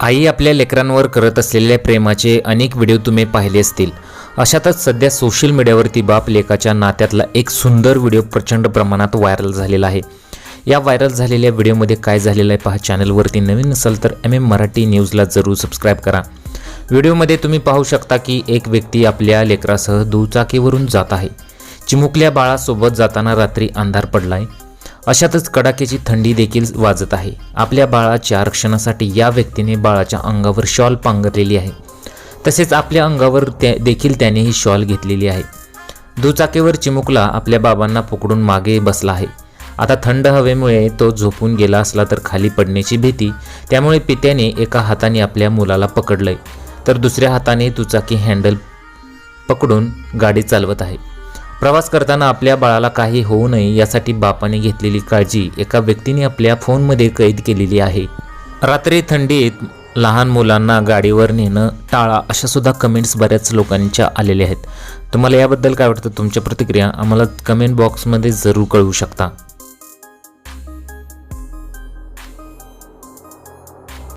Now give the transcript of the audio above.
आई आपल्या लेकरांवर करत असलेल्या प्रेमाचे अनेक व्हिडिओ तुम्ही पाहिले असतील. अशातच सध्या सोशल मीडियावरती बाप लेकाच्या नात्यातला एक सुंदर व्हिडिओ प्रचंड प्रमाणात व्हायरल झालेला आहे. या व्हायरल झालेल्या व्हिडिओमध्ये काय झालेलं आहे पहा चॅनलवरती नवीन नसेल तर एम एम मराठी न्यूजला जरूर सबस्क्राईब करा. व्हिडिओमध्ये तुम्ही पाहू शकता की एक व्यक्ती आपल्या लेकरासह दुचाकीवरून जात आहे. चिमुकल्या बाळासोबत जाताना रात्री अंधार पडला आहे अशातच कडाक्याची थंडी देखील वाजत आहे. आपल्या बाळाच्या रक्षणासाठी या व्यक्तीने बाळाच्या अंगावर शॉल पांघरलेली आहे. तसेच आपल्या अंगावर त्या देखील त्याने ही शॉल घेतलेली आहे. दुचाकीवर चिमुकला आपल्या बाबांना पकडून मागे बसला आहे. आता थंड हवेमुळे तो झोपून गेला असला तर खाली पडण्याची भीती त्यामुळे पित्याने एका हाताने आपल्या मुलाला पकडलंय. तर दुसऱ्या हाताने दुचाकी हँडल पकडून गाडी चालवत आहे. प्रवास करताना आपल्या बाळाला काही होऊ नये यासाठी बापाने घेतलेली काळजी एका व्यक्तीने आपल्या फोनमध्ये कैद केलेली आहे. रात्री थंडीत लहान मुलांना गाडीवर नेणं टाळा अशा सुद्धा कमेंट्स बऱ्याच लोकांच्या आलेल्या आहेत. तुम्हाला याबद्दल काय वाटतं? तुमच्या प्रतिक्रिया आम्हाला कमेंट बॉक्समध्ये जरूर कळवू शकता.